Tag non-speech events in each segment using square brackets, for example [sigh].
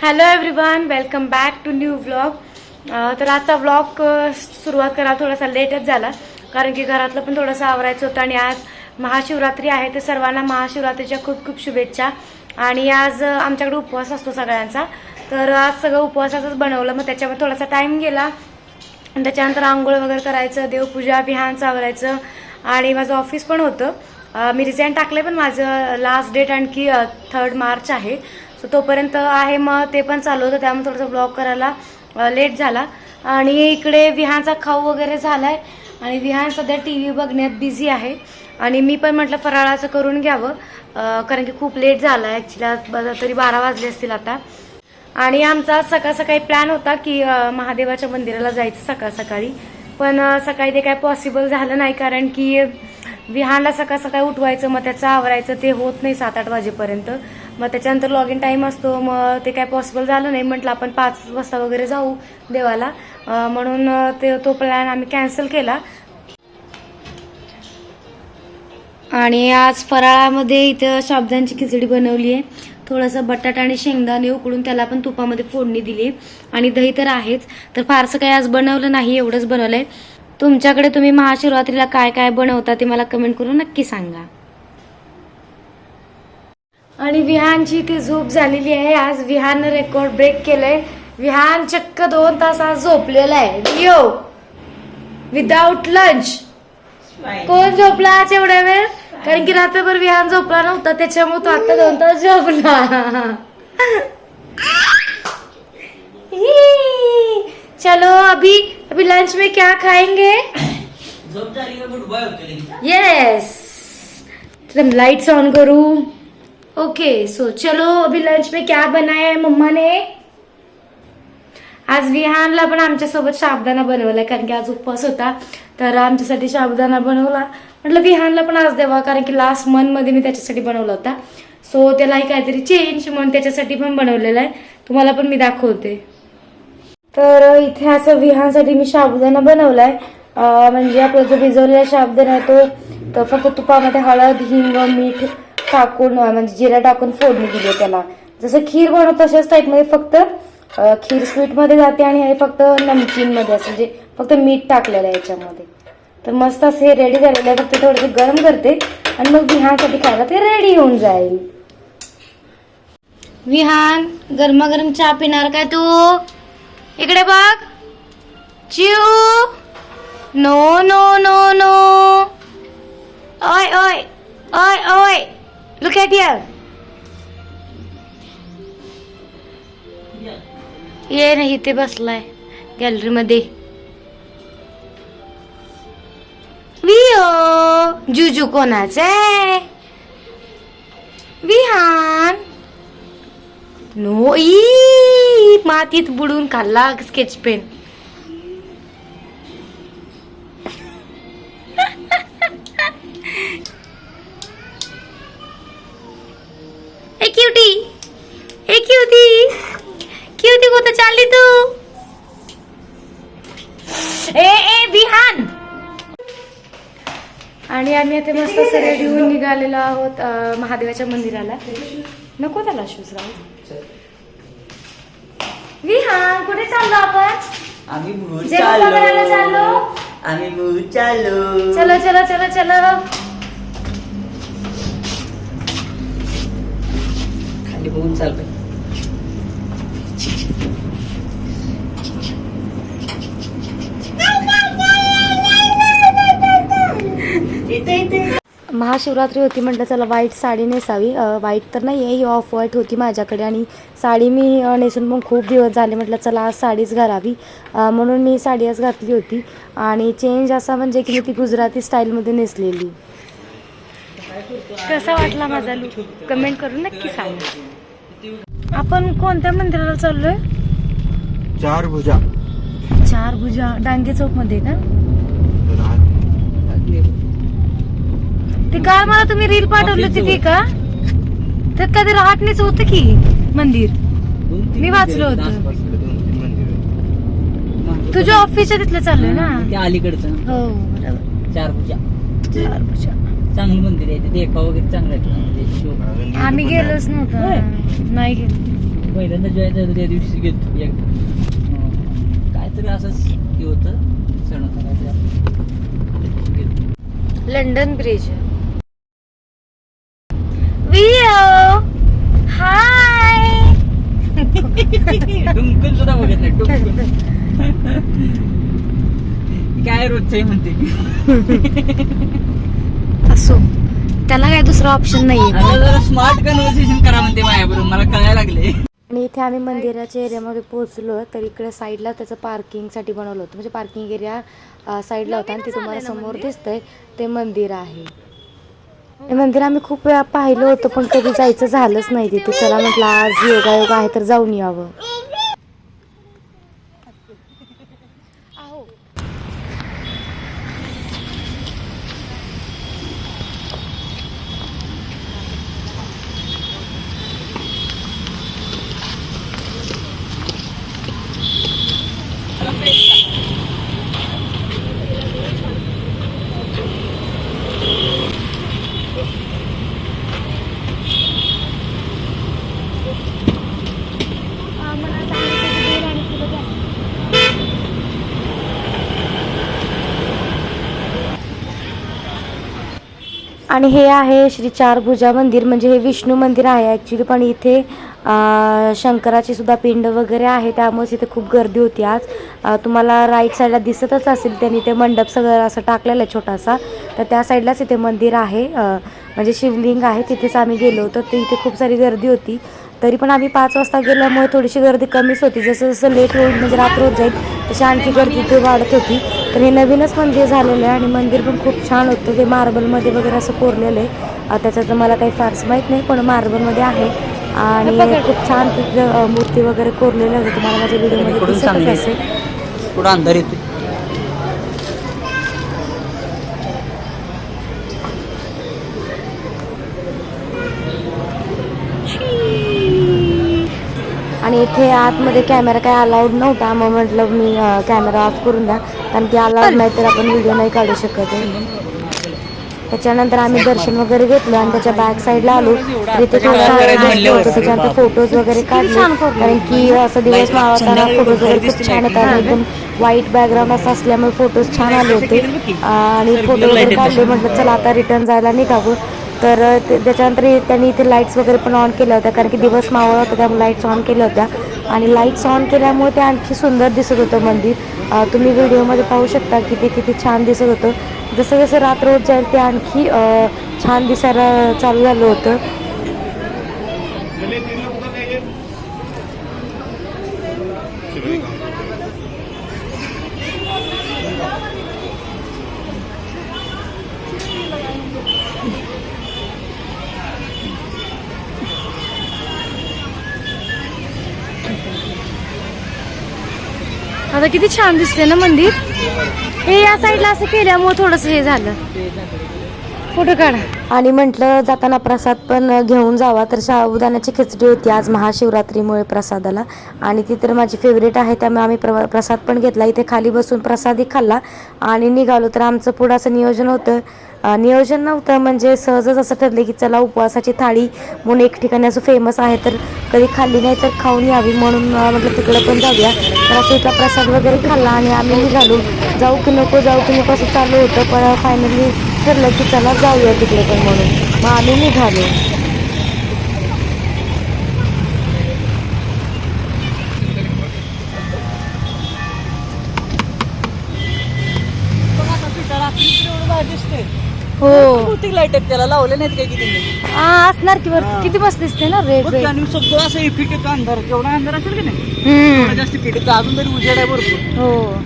Hello everyone welcome back to new vlog तर आजचा vlog सुरुवात करायला थोडासा लेटच झाला कारण की घरातलं पण थोडंसं आवरायचं होतं आणि आज महाशिवरात्री आहे तर सर्वांना महाशिवरात्रीच्या खूप खूप शुभेच्छा. आणि आज आमच्याकडे उपवास असतो सगळ्यांचा. तर आज सगळं उपवासाचंच बनवलं मग त्याच्यामध्ये थोडासा टाईम गेला. त्याच्यानंतर आंघोळ वगैरे करायचं देवपूजा बिहान चावरायचं आणि माझं ऑफिस पण होतं. मी रिझाईन टाकले पण माझं लास्ट डेट आणखी थर्ड मार्च आहे. सो तोपर्यंत आहे मग ते पण चालू होतं. त्यामुळे थोडंसं ब्लॉग करायला लेट झाला. आणि इकडे विहानचा खाऊ वगैरे झालाय. आणि विहान सध्या टी व्ही बघण्यात बिझी आहे. आणि मी पण म्हटलं फराळाचं करून घ्यावं. कारण की खूप लेट झाला आहे ॲक्च्युली तरी बारा वाजले असतील आता. आणि आमचा सकाळ सकाळी प्लॅन होता की महादेवाच्या मंदिराला जायचं सकाळ सकाळी. पण सकाळी ते काय पॉसिबल झालं नाही कारण की विहानला सकाळ सकाळी उठवायचं मग त्याचं आवरायचं ते होत नाही सात आठ वाजेपर्यंत. मग त्याच्यानंतर लॉग इन टाईम असतो मग ते काय पॉसिबल झालं नाही. म्हटलं आपण पाच वाजता वगैरे जाऊ देवाला. म्हणून ते तो प्लॅन आम्ही कॅन्सल केला. आणि आज फराळामध्ये इथं शाबदांची खिचडी बनवली आहे थोडंसं बटाटा आणि शेंगदाणे उकडून त्याला पण तुपामध्ये फोडणी दिली. आणि दही तर आहेच तर फारसं काही आज बनवलं नाही एवढंच बनवलंय. तुमच्याकडे तुम्ही महाशिवरात्रीला काय काय बनवता ते मला कमेंट करून नक्की सांगा. आणि विहानची ती झोप झालेली आहे. आज विहाननं रेकॉर्ड ब्रेक केलंय. विहान चक्क दोन तास आज झोपलेला आहे. लिओ विदाउट लंच कोण झोपला आज एवढ्या वेळ? कारण की रात्रभर विहान झोपला नव्हता त्याच्यामुळे तो आता दोन तास झोपला ही. चलो अभी अभी लंच में क्या खाएंगे. यस लाइट्स ऑन करूं. ओके सो चलो अभी लंच में क्या बनाया है मम्मा ने? आज विहानला पण आमच्यासोबत साबुदाणा बनवलाय कारण की आज उपवास होता. तर आमच्यासाठी साबुदाणा बनवला. म्हटलं विहानला पण आज द्यावा कारण की लास्ट मंथमध्ये मी त्याच्यासाठी बनवला होता. सो त्यालाही काहीतरी चेंज म्हणून त्याच्यासाठी पण बनवलेला आहे. तुम्हाला पण मी दाखवते. तर इथे असं विहानसाठी मी साबुदाणा बनवलाय. आहे म्हणजे आपला जो भिजवलेला साबुदाणा आहे तो तर फक्त तुपामध्ये हळद हिंग मीठ टाकून म्हणजे जिरा टाकून फोडणी दिली त्याला. जसं खीर बनवतो तशाच टाईपमध्ये फक्त खीर स्वीटमध्ये जाते आणि हे फक्त नमकीनमध्ये असं म्हणजे फक्त मीठ टाकलेलं आहे याच्यामध्ये. तर मस्त असे हे रेडी झालेलं आहे फक्त थोडंसं गरम करते आणि मग विहानसाठी खायला ते रेडी होऊन जाईल. विहान गरमागरम चहा पिणार काय तू? इकडे बघ. चिऊ. No no no no. ओय ओय ओय ओय. लुक ॲट हियर ये नाही इथे बसलाय गॅलरीमध्ये. मध्ये वियो जुजू कोणाचा आहे विहान नो ई मातीत बुडून खाल्ला स्केच पेन ए क्यूटी ए क्यूटी क्यूटी कुठं चालली तू ए ए विहान आणि आम्ही आता मस्त रेडी होऊन निघालेलो आहोत महादेवाच्या मंदिराला. नको त्याला शूज राहू विहान कुठे चाललो आपण? आम्ही चाललो. चाललो? आम्ही चाललो. चलो चलो चलो चलो. खाली बघून चाल बाई. इथे इथे महाशिवरात्री होती म्हटलं चला व्हाईट साडी नेसावी. अं, व्हाईट तर नाही आहे ही ऑफ व्हाईट होती माझ्याकडे आणि साडी मी नेसून पण खूप दिवस झाले म्हटलं चला आज साडीच घालावी. म्हणून मी साडी आज घातली होती. आणि चेंज असा म्हणजे की मी ती गुजराती स्टाईलमध्ये नेसलेली. कसा वाटला माझा लुक कमेंट करून नक्की सांगा. आपण कोणत्या मंदिराला चाललोय? चार भुजा. चार भुजा. डांगे चौकमध्ये का? ते काल मला तुम्ही रील पाठवली होती ती का? त्यात काय ते रहाटणीच होतं की मंदिर? मी वाचलं होतं. तुझ्या ऑफिसच्या तिथलं चाललोय ना? त्या अलीकडचं. हो बरोबर. चार पूजा. चार भुजा. चांगलं मंदिर आहे ते देखा वगैरे चांगला आहे म्हणजे शो आम्ही गेलोच नव्हतो. नाही गेलो. पहिल्यांदा जॉईन झालं त्या दिवशी गेलो एकदा. अं, काहीतरी असंच हे होतं सण होता काहीतरी आपला. गेलो. London bridge. वियो हाय [laughs] डुंकन सुद्धा बघत नाही डुंकन [laughs] काय रोजचं आहे म्हणते. [laughs] असो. त्याला काय दुसरा ऑप्शन नाही जरा स्मार्ट कन्व्हर्सेशन करा म्हणते माझ्याबरोबर मला कळायला लागले. आणि इथे आम्ही मंदिराच्या एरियामध्ये पोहोचलो तर इकडे साईडला त्याचं पार्किंगसाठी बनवलं होतं. म्हणजे पार्किंग एरिया साईडला होता आणि ते तुम्हाला समोर दिसतंय ते मंदिर आहे. हे मंदिर आम्ही खूप वेळा पाहिलं होतं पण कधी जायचं झालंच नाही तिथे. चला म्हटलं आज योगायोग आहे तर जाऊन यावं. आणि हे आहे श्री चारभुजा मंदिर म्हणजे हे विष्णू मंदिर आहे ॲक्च्युली पण इथे शंकराची सुद्धा पिंड वगैरे आहे त्यामुळे इथे खूप गर्दी होती आज. तुम्हाला राईट साईडला दिसतच असेल त्यांनी ते मंडप सगळं असं टाकलेलं आहे छोटासा. तर त्या साईडलाच इथे मंदिर आहे म्हणजे शिवलिंग आहे तिथेच आम्ही गेलो होतो. ते इथे खूप सारी गर्दी होती. तरी पण आम्ही पाच वाजता गेल्यामुळे थोडीशी गर्दी कमीच होती. जसं जसं लेट होईल म्हणजे रात्र होत जाईल तशी आणखी गर्दी इथे वाढत होती. तर हे नवीनच मंदिर झालेलं आहे आणि मंदिर पण खूप छान होतं. ते मार्बलमध्ये वगैरे असं कोरलेलं आहे. अं, त्याचं तर मला काही फारसं माहीत नाही पण मार्बलमध्ये आहे. आणि खूप छान तिथलं मूर्ती वगैरे कोरलेल्या होत्या तुम्हाला माझ्या व्हिडिओमध्ये दिसतच. असेल. थोडा अंधार येतो आणि इथे आतमध्ये कॅमेरा काय अलाउड नव्हता मग म्हटलं मी कॅमेरा ऑफ करून द्या. कारण की अलाउड नाही तर आपण व्हिडिओ नाही काढू शकत आहे. त्याच्यानंतर आम्ही दर्शन वगैरे घेतलं आणि त्याच्या बॅक साईडला आलो होतं. त्याच्यानंतर फोटोज वगैरे काढले. कारण की असं दिवस मावळताना फोटोज वगैरे खूप छान येतात. एकदम व्हाईट बॅकग्राऊंड असं असल्यामुळे फोटोज छान आले होते. आणि फोटो वगैरे काढले. म्हटलं चला आता रिटर्न जायला निघावं. तर ते- त्याच्यानंतर त्यांनी इथे लाईट्स वगैरे पण ऑन केल्या होत्या. कारण की दिवस मावळा होता त्यामुळे लाईट्स ऑन केल्या होत्या. आणि लाईट्स ऑन केल्यामुळे ते आणखी सुंदर दिसत होतं मंदिर. तुम्ही व्हिडिओमध्ये पाहू शकता की ते किती छान दिसत होतं. जसं जसं रात्र होत जाईल ते आणखी छान दिसायला चालू झालं होतं. आता किती छान दिसते ना मंदिर? हे या साईडला असं केल्यामुळे थोडंसं हे झालं. फोटो काढा. आणि म्हटलं जाताना प्रसाद पण घेऊन जावा. तर साबुदाण्याची खिचडी होती आज महाशिवरात्रीमुळे प्रसादाला. आणि ती तर माझी फेवरेट आहे त्यामुळे आम्ही प्र प्रसाद पण घेतला. इथे खाली बसून प्रसादही खाल्ला. आणि निघालो. तर आमचं पुढं असं नियोजन होतं. नियोजन नव्हतं म्हणजे सहजच असं ठरलं की चला उपवासाची थाळी. म्हणून एक ठिकाणी असं फेमस आहे तर कधी खाल्ली नाही तर खाऊन यावी म्हणून म्हटलं तिकडं पण जाऊया. तर असं इथला प्रसाद वगैरे खाल्ला आणि आम्ही निघालो. जाऊ की नको जाऊ की नको असं चालू होतं. पण फायनली ठरलं की चला जाऊया तिकडे पण म्हणून. मग आम्ही निघालो. हो. बहुतेक लाइट आहेत त्याला. लावले नाहीत काय किती? असणार की बरं किती मस्त दिसते ना? रेड रेड आणि सगळं असं इफेक्ट येतो अंधार केवढा अंधार असेल की नाही? हम्म. एवढा जास्त इफेक्ट येतो अजून तरी उजेड आहे भरपूर. हो.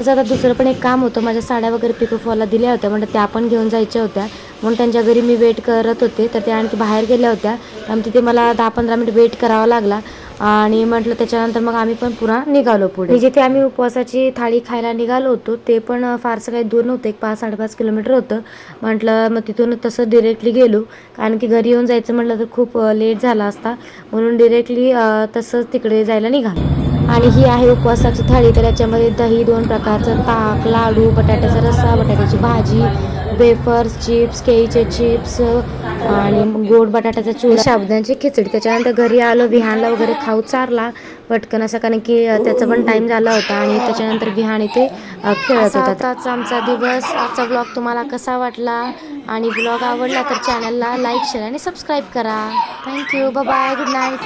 तसं आता दुसरं पण एक काम होतं. माझ्या साड्या वगैरे पिकोफॉलला दिल्या होत्या. म्हणजे त्या पण घेऊन जायच्या होत्या. म्हणून त्यांच्या घरी मी वेट करत होते. तर त्या आणखी बाहेर गेल्या होत्या. त्यामुळे तिथे मला दहा पंधरा मिनिट वेट करावा लागला. आणि म्हटलं त्याच्यानंतर मग आम्ही पण पुन्हा निघालो पुढे. म्हणजे जिथे आम्ही उपवासाची थाळी खायला निघालो होतो. ते पण फारसं काही दूर नव्हतं. एक पाच साडेपाच किलोमीटर होतं. म्हटलं मग तिथून तसं डिरेक्टली गेलो. कारण की घरी येऊन जायचं म्हटलं तर खूप लेट झाला असता. म्हणून डिरेक्टली तसंच तिकडे जायला निघालो. आणि ही आहे उपवासाची थाळी. तर याच्यामध्ये दही दोन प्रकारचं ताक लाडू बटाट्याचा रस्सा बटाट्याची भाजी वेफर्स चिप्स केळीचे चिप्स आणि गोड बटाट्याचा चूर. साबुदाण्याची खिचडी. त्याच्यानंतर घरी आलो विहानला वगैरे खाऊ चारला. पटकन असं कारण की त्याचा पण टाइम झाला होता आणि त्याच्यानंतर विहान इथे खेळत होता आजचा आमचा दिवस. आजचा ब्लॉग तुम्हाला कसा वाटला? आणि ब्लॉग आवडला तर चॅनलला लाईक शेअर आणि सबस्क्राईब करा. Thank you bye good night